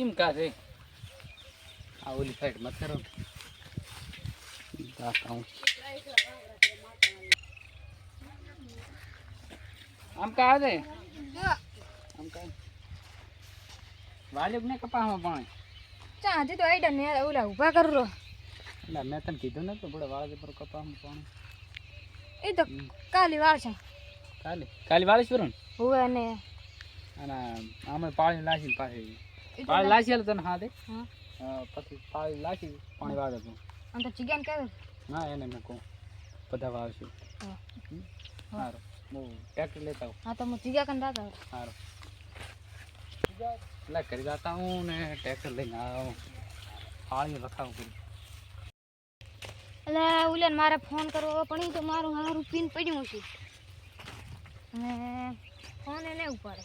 કેમ કા છે? આ ઓલી સાઈડ મત કરો. આમ કા છે આમ કા? વાલ્યુક ને કપામાં પાણી. ચા હજી તો આઈડા ને ઓલા ઊભા કરો એટલે મેં તને કીધું ને તો થોડા વાળા પર કપામાં પાણી. એ તો કાલી વાળ છે. કાલે? કાલે વાળીશ ને હવે ને. અને આમે પાણી લાસી તો પાણી લાસી તને હા દે. પછી પાણી લાસી પાણી વાળે તું. આમ તો ચિકન કરે? ના એને મેં કહું બધા વાવશું. સારું હું. ટ્રેક્ટર લેતા આવું. હા તો હું ચિકા કન દાતા સારું એટલે કરી જતા હું ને ટ્રેક્ટર લઈને આવું. પાણી રખાવું કરું એટલે ઉલેન મારે ફોન કરવો પણ તો મારું હારું પીન પડ્યું છે અને ફોન એને ઉપાડે.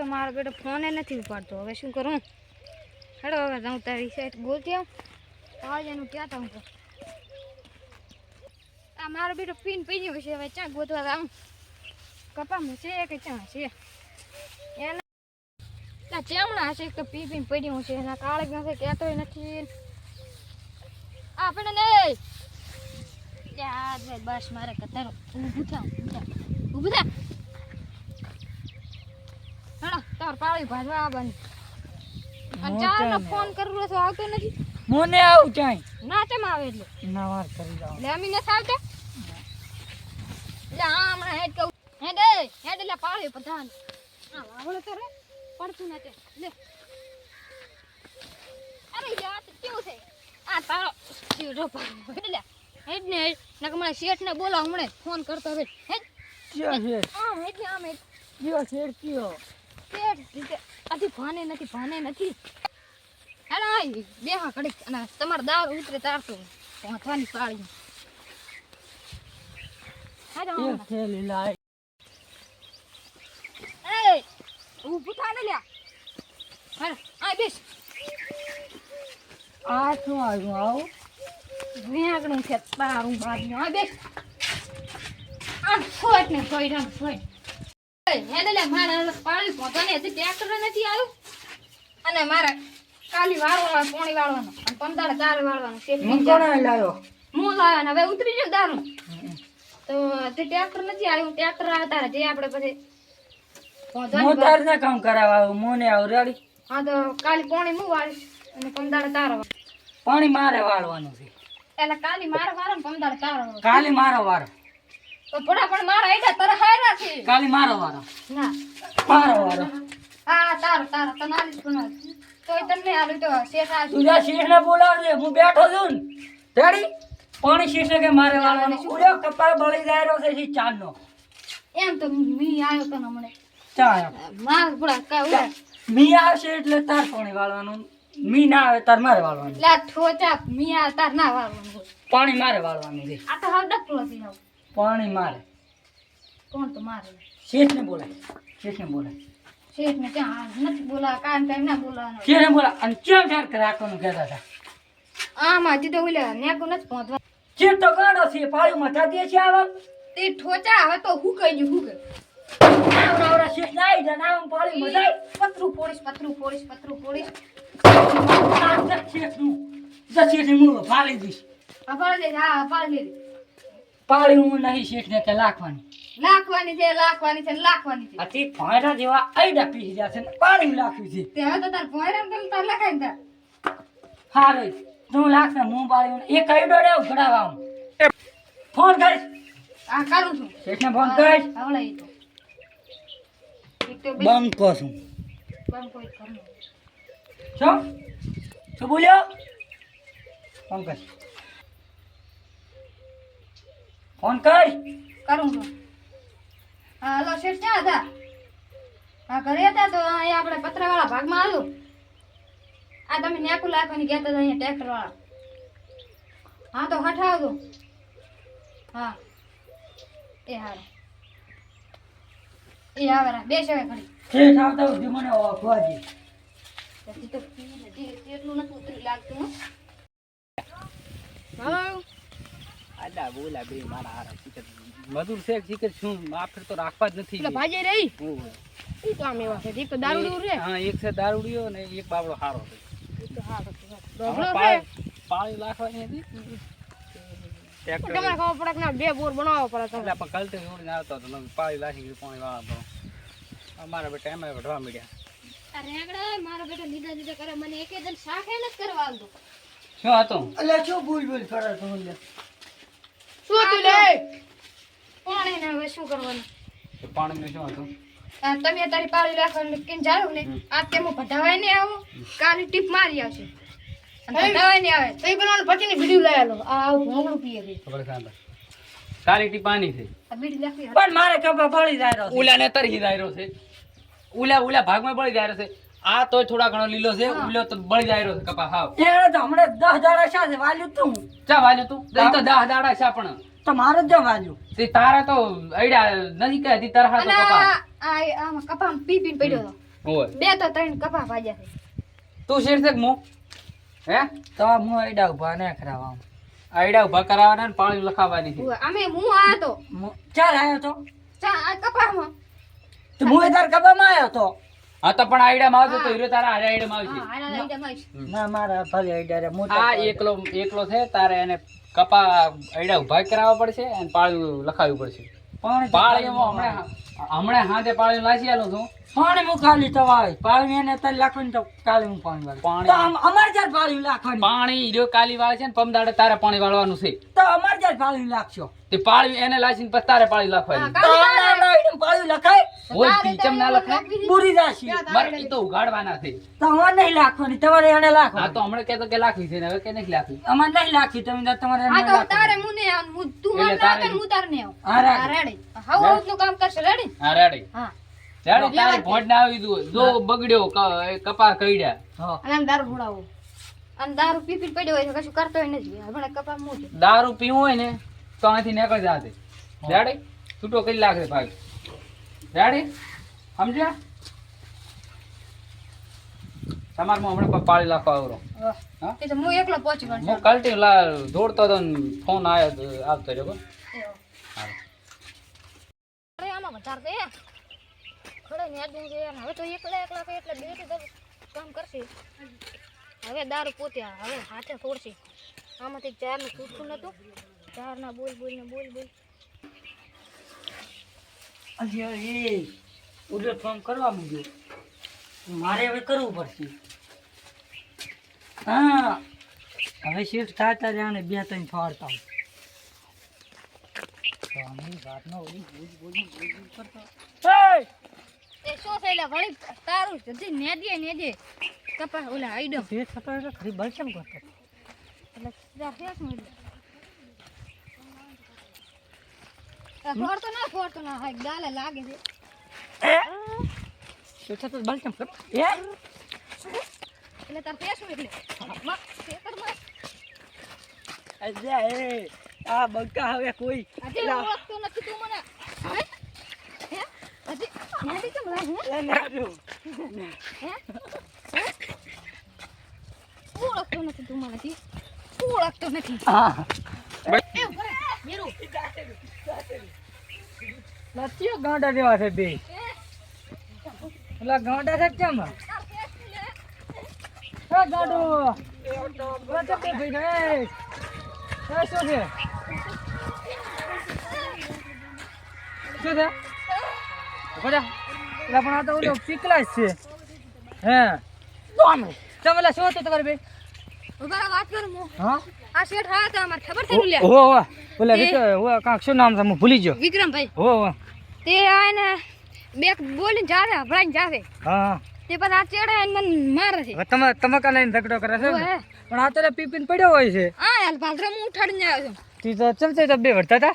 તો મારો બેટો ફોને નથી ઉપાડતો. હવે શું કરું? હેડો, હવે હું તારી સાઈડ બોલતી આવું. એનું ક્યાં તા તો આ મારો બેટો પીન પી ગયો છે હવે ક્યાં ગોતવા આવું કપામાં છે કે ક્યાં છે? એને ના ચેમણા હશે તો પી પીને પડ્યું છે એના કાળે નથી કહેતોય નથી. આપણે નહીં બસ, મારે કતારો. ઊભું થા. ઊભું થા. તાર પાળી ભાજવા આવવાની. અને ચારનો ફોન કરું તો આવતો નથી. મને આવું ચાઈ ના ચમ આવે એટલે. ના વાર કરી જાવ એટલે અમી નથી આવતા? એટલે હા હમણાં હેડ કહું. હેડ હેડ એટલે પાળી પધાન હા વાવળો તો રે પડતું નથી લે. અરે યાર કેવું છે? આ તારો ચીડો પાડો એટલે હેડ ને હેડ. નકર મને શેઠ ને બોલાવ હમણાં. ફોન કરતો હેડ હેડ. ક્યાં હેડ આમ હેડ ને આમ હેડ. કયો કયો? આથી ભાને નથી ભાને નથી. હેડ બે હા કડીક અને તમારે દાર ઉતરે તારતો પહોંચવાની પાળી. ઊભું થા ને લ્યા. હેડ આય બેસ. આ શું આવ્યું આવું? વેગણું છે તારું બાજુ. આય બેસ. આમ ફોટ ને ફોઈ આમ ફોટ હેડ લે મારે પાળી પહોંચવાની હજી ટ્રેક્ટર નથી આવ્યું. અને મારે કાલી વાળવાનો પોણી વાળવાનો અને પંદર દાર વાળવાનો હું કોને લાવ્યો? હું લાવ્યો ને હવે ઉતરી ગયો દારૂ. તો તે ટ્રેક્ટર નથી આવ્યું ટ્રેક્ટર આવે તારે જે આપણે પછી હું તાર ના કામ કરાવવા મોને આવ હા તો કાલી પોણી હું વાળીશ અને પંદર તારો. પાણી મારે વાળવાનું છે. એટલે કાલી મારે વાળો ને પંદર તારો કાલી મારો વારો તો પડા પણ મારા એડા તારા હાયરા છે. કાલે મારો વારો. ના. મારો વારો. હા તારો તારો પણ તોય તમને આલું તો શેઠ આ તું જા શેઠને બોલાવજે હું બેઠો છું. ને રેડી? પાણી શેઠે કે મારે વાળવાનું? ઉડ્યો કપાળ બળી જાય રહ્યો છે ઈ ચાંદનો એમ તો મી આવ્યો તને હમણે. ચા. માર પડા કા મી આવશે એટલે તાર પાણી વાળવાનું. મી ના આવે તાર મારે વાળવાનું. લે આ ઠોચા મી આવે તાર ના વાળવાનું. પાણી મારે વાળવાનું છે. આ તો હાવ ડકલો છે હાવ. પાણી મારે. કોણ તો મારે? શેઠને બોલાય. શેઠને બોલાય. શેઠ ને ક્યાં નથી બોલા કામ ટાઈમ ના બોલાવાનો. શેઠને બોલા અને ક્યાં ચાર રાખવાનું કહેતા હતા? આમાં હજી તો ઓલે નેકો નથી પહોંચવા શેઠ તો ગાડો છે પાળીમાં થતી છે આવા. તે ઠોચા હવે તો હું કહી હું કે આવડા આવડા શેઠ ના આવી જાય આમ પાળીમાં જાય. પતરું પોળીશ પતરું ફોડીશ પતરું આ જા શેઠનું શેઠને મૂળો ફાળી દઈશ. અપાડી દે હા અપાડી દે. પાળી હું નહીં શેઠને કે લાખવાની. લાખવાની છે લાખવાની છે લાખવાની છે. અતિ તે જેવા આઈડા પીસી છે ને પાણી લાખ્યું છે. તે હવે તો તાર ભોયરામ ને તાર લખાઈ દે હારે તું લાગશે હું પાળી એ કઈ ડોડે ઘડાવા હું ફોન કરીશ આ કરું છું. શેઠને ફોન કરીશ હવળે તો. બંકો છું. બંધ કોઈ કરું શું? શું બોલ્યો? ફોન કર. ફોન કર. કરું છું. હા હલો શેઠ ક્યાં હતા? હા ઘરે હતા તો અહીંયા આપણે પતરાવાળા ભાગમાં આવ્યું આ તમે નેકું લાખવાની કહેતા હતા અહીંયા ટેક્ટરવાળા હા તો હઠાવજો હા. એ હારે. એ આવે રા, બે સેવે ખડી શેઠ આવતા સુધી મને ઓળખવાજી હજી તો એટલું નથી ઉતરી લાગતું હો. આડા બોલા બે મારા હારા શીખર મજૂર છે શીખર શું? માફર તો રાખવા જ નથી એટલે ભાજે રહી? તો આમ એવા છે એક તો દારૂ દૂર રે હા એક છે દારૂડિયો ને એક બાબડો હારો છે. પાળી લાખવાની હતી ટ્રેક્ટર તમારે ખબર પડે કે ના બે બોર બનાવવા પડે એટલે કલતે જોડીને આવતો હતો પાળી લાખી પાણી વાળા તો. અમારા બેટા એમાં વઢવા મળ્યા આ મારા બેટા લીધા લીધા કરે મને એકે દિન શાખે નથી કરવા આવતો. શું હતું? એટલે શું ભૂલ ભૂલ કરે તું લે શું તું લે? પાણી ને હવે શું કરવાનું? શું હતું? તમે તારી પાળી રાખવાનું કેમ જાળું ને? આ તે હું ભટાવાય ને આવું કાલી ટીપ મારી આવશે? ભટાવાય આવે. બનાવવાનું પછી ની બીડી લઈ આલો. આ આવું ભોગળું પીએ છે. ખબર સાંભળ. કાલી ટીપાની છે. આ બીડી લાખી પણ મારે કપા પડી જાય ને તરી દાયરો છે. ઉલા ઉલા ભાગમાં પડી દાયરો છે. આ તોય થોડા ઘણો લીલો છે ઉલ્યો તો બળી જાય રહ્યો કપા હાવ. એને તો હમણે 10 દાડા સાથે વાલ્યું તું ચા વાલ્યું તું? દહીં તો 10 દાડા છે પણ. તો મારે જ વાલ્યું. તે તારા તો અડ્યા નથી કહેતી તરહા તો કપા. આ આમ કપા કપામાં પી પીને પડ્યો હોય બે તો ત્રણ કપા ભાજ્યા છે. તું શેર છે મુ? હે? તો હું એડા ઊભા ને ખરાવા. આઈડા ઊભા કરાવવાના ને પાણી લખાવવાની છે. અમે હું આ તો. ચાલ આયો તો. ચા આ કપામાં. તો હું એ તાર કપામાં આવ્યો તો. હા તો પણ આયડામાં આવજો તો હીરો તારા હારે આઈડિયા હા આવશે. ના મારા ભલે આઈડિયા રે મોટા આ એકલો એકલો છે તારે એને કપા આઈડિયા ઊભા કરાવવા પડશે અને પાળું લખાવવું પડશે. પણ પાળ એમાં હમણાં હમણાં હાથે પાણી લાસી આલો છું. પાણી હું ખાલી તવાય પાણી એને તલ લાખવાની તો કાલે હું પાણી વાળી. પાણી- તો અમાર જાર પાણી લાખવાની પાણી હીરો કાલી વાળે છે ને પમદાડે તારે પાણી વાળવાનું છે. તો અમાર જાર પાણી લાખશો. તે પાણી એને લાસીને પછી તારે પાણી હા, લખવાની તો પાણી લખાય? હોય તી, ચમ ના લખાય? પૂરી જાશી. મારે તો ઉગાડવાના છે. તો અમારે નહીં લાખવાની તમારે એને હા તો હમણે કહેતો કે લાખી છે ને હવે કે નહીં લાખી અમારે નહીં લાખી તમે તમારે હા તો તારે મુને હું તું મને તારે હું તારને. હા, રેડી. હાવ હાવનું કામ કરશે. રેડી હા રેડી હા. રેડી તારે ભોટ ના આવી દઉં જો બગડ્યો કપા કઈડ્યા હા. અને દારૂ ભોળાવો. અને દારૂ પી પી પડ્યો હોય કશું કરતો હોય નથી. હમણાં કપા મું દારૂ પીવું હોય ને તો અહીંથી નીકળી જાતે રેડી છૂટો કરી લાગે ભાગ. રેડી સમજ્યા? તમારે હમણાં પાળી લાખો આવરો. હા. હું? એકલો પહોંચી ગયો હું કલ્ટી દોડતો હતો ફોન આવ્યો આવતો રહ્યો. આમાં વધારે એ ખડે ને આદમી છે. હવે તો એકલા એકલા કઈ એટલે બે તો કામ કરશે. હવે દારૂ પોતે હવે હાથે છોડશે. આમાંથી ચારનું છૂટતું નહોતું ચારના બોલ બોલ ને બોલ બોલ. એ ઉડે ફોન કરવા માંડ્યો. મારે હવે કરવું પડશે. હા, હવે શિફ્ટ થતા રહ્યા ને બે ત્રણ એ શું વળી તારું જલ્દી નેદીએ નેદીએ. કપા ઓલા આઈડો શિફ્ટ થતો એટલે ખરી બળ કેમ કરતો? એટલે સીધા ફેસ ફોડતો ના ફોડતો ના. હા ગાલે લાગે છે. એ? એટલે તાર ફેસ એટલે એ. આ બંકા હવે કોઈ. હજી ઓળખતો નથી તું મને? ઓળખતો નથી તું મને ઓળખતો નથી? હા. ગાંડા જેવા છે બે? એટલે ગાંડા છે કેમ? ગાંડો? બે ભાઈ શું છે? શું છે? બધા એટલે પણ આ તો ઓલો પીકલા જ છે. હે. તમે શું હતું તમારે બે. પણ આ તો પીપીન પડ્યો હોય છે. બે વળતા હતા?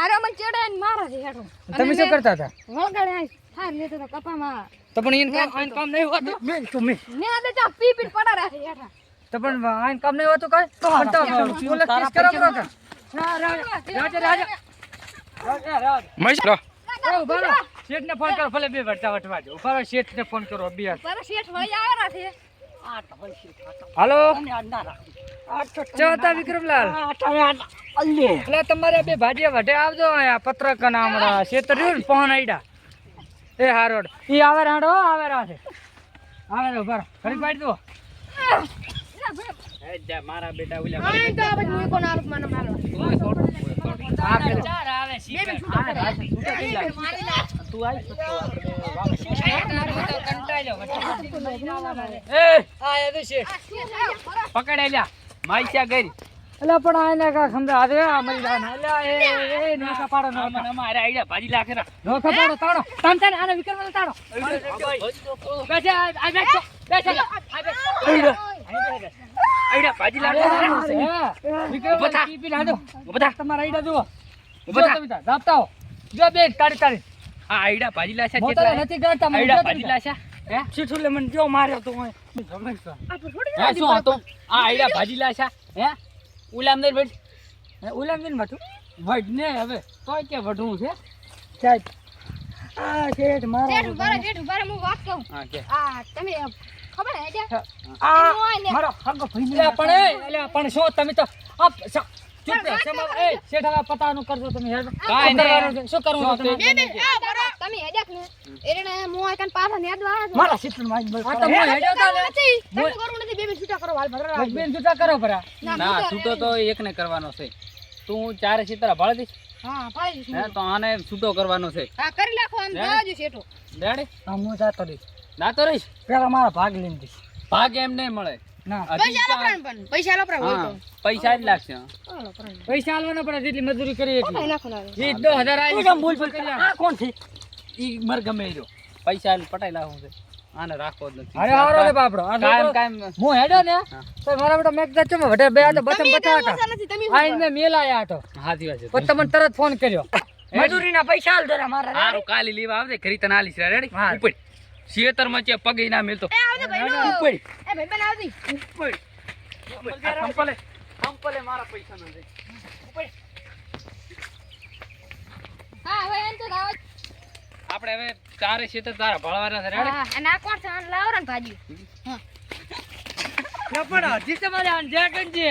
આરે મને ચેડે આઈને મારે છે હેઠો તમે શું કરતા હતા? વળગાડે આઈ થાર લેતો તો કપામાં. તો પણ એને કામ આઈને કામ નહીં હોતું. મે તું મે ને આ તો પી પી પડા રાખે હેઠા તો પણ આઈને કામ નહીં હોતું કાંઈ? પણ તો પોલીસ કેસ કરો કરો કે. રા- રા- રાજા રાજા રાજા. રાજા. એ ઊભા શેઠ ને ફોન કરો ભલે બે વટતા વટવા દો. ઊભા શેઠ શેઠને ફોન કરો બે પર શેઠ વળી આવેલા છે. હાલો. ચો હતા વિક્રમલાલ? એટલે તમારે બે ભાજીયા વઢે આવજો અહીંયા પત્રક ના હમણાં. શેતર રહ્યું ને પહોન આઈડા એ હારોડ. ઈ આવે રાડો આવે રાસે આવે રો બરો ઘડી પાડી દો મારા બેટા ઓલા આઈ તો આ બધું મૂકો ના મને મારો આ પેલો. આવે રાસે. તું આવી એ આ એ તો શેઠ. પકડે લ્યા. માઈસા ગઈ? એટલે પણ આને કા સમજા આ રે આ મરી જાન. એટલે આ એ નો નોખા નો મને અમારે આઈડા ભાજી લાખે ના. નો પાડો તાણો. તમ તને આને વિક્રમલાલ તાણો. બેસે આ આ બેસો બેસે આ આઈડિયા ભાજી લાખે થા. ટીપી. ઊભો થા. તમારા આઈડા જુઓ. થા. તમે હો. જો બે તારી તારી આ આઈડા ભાજી લાશા કેટલા નથી ગણતા તમે ભાજી લાશા હે? શીઠુલે મને જો માર્યો તો હું જમે છે. હે શું હતો આ આઈડા ભાજી લાશા હે? ઉલા અંદર બેઠ હે, ઉલામીન માથું વઢ ને હવે તોય કે વઢું છે. સાહેબ આ શેઠ મારા શેઠ ઊભા શેઠ ઊભા હું વાત કહું. હા કે. આ તમે ખબર હે કે આ. મારો હગો પણ એ એટલે પણ શું તમે તો ચૂપ એ શેઠ હવે પતાનું કરજો તમે હેડ કાંઈ શું નહીં. શું કરવું છે શું તમારે? બે બે આ બરો તમે હેડ્યાક ને એને હું આ પાછા નેદ મારા શીતળમાં આ તો હું હેડ્યો તો નથી. તમે કરું નથી બે બે છૂટા કરો હાલ ભરા. બસ બેન કરો ભરા. ના છૂટો તો એકને કરવાનો છે. તું ચારે સીતરા ભાળ દીશ હા પાડી હે. તો આને છૂટો કરવાનો છે. હા કરી નાખો આમ જાજો શેઠો. રેડી? હા, હું જાતો રહીશ. ના રહીશ? પેલા મારા ભાગ લઈને દઈશ ભાગ એમ નહીં મળે. પૈસા જ લાગશે. પૈસા આલવાના પડે જેટલી મજૂરી કરી એટલી હજાર આવી કોણ છે? ઈ મર ગમે જો પૈસા પટાઈ લાવું છે. આને રાખો જ નથી. અરે હારો રે બાપડો. આ કાયમ કાયમ હું હેડો ને? તો મારા બેટા મેક કીધું ચમ વઢે બે આ તો બચમ બતા હતા. આઈ નથી તમે આઈને મેં મેલાયા હતો હાજી વાત છે તમને તરત ફોન કર્યો. મજૂરીના પૈસા આલ જરા મારા હારું કાલી લેવા આવજે ઘરી તને આલી છે રેડી ઉપર શેતરમાં છે પગે ના મેલતો. એ આવજે ભાઈ ઉપર એ ભાઈ બન આવજી ઉપર સંપલે સંપલે મારા પૈસા ના દે ઉપર હા હવે એમ તો લાવો આપણે હવે તારે છે તો તારા ભળવાના છે. રેડી અને આ કોણ છે? આને લાવો ને ભાજી હા પણ હજી તમારે આંધ્યા છે.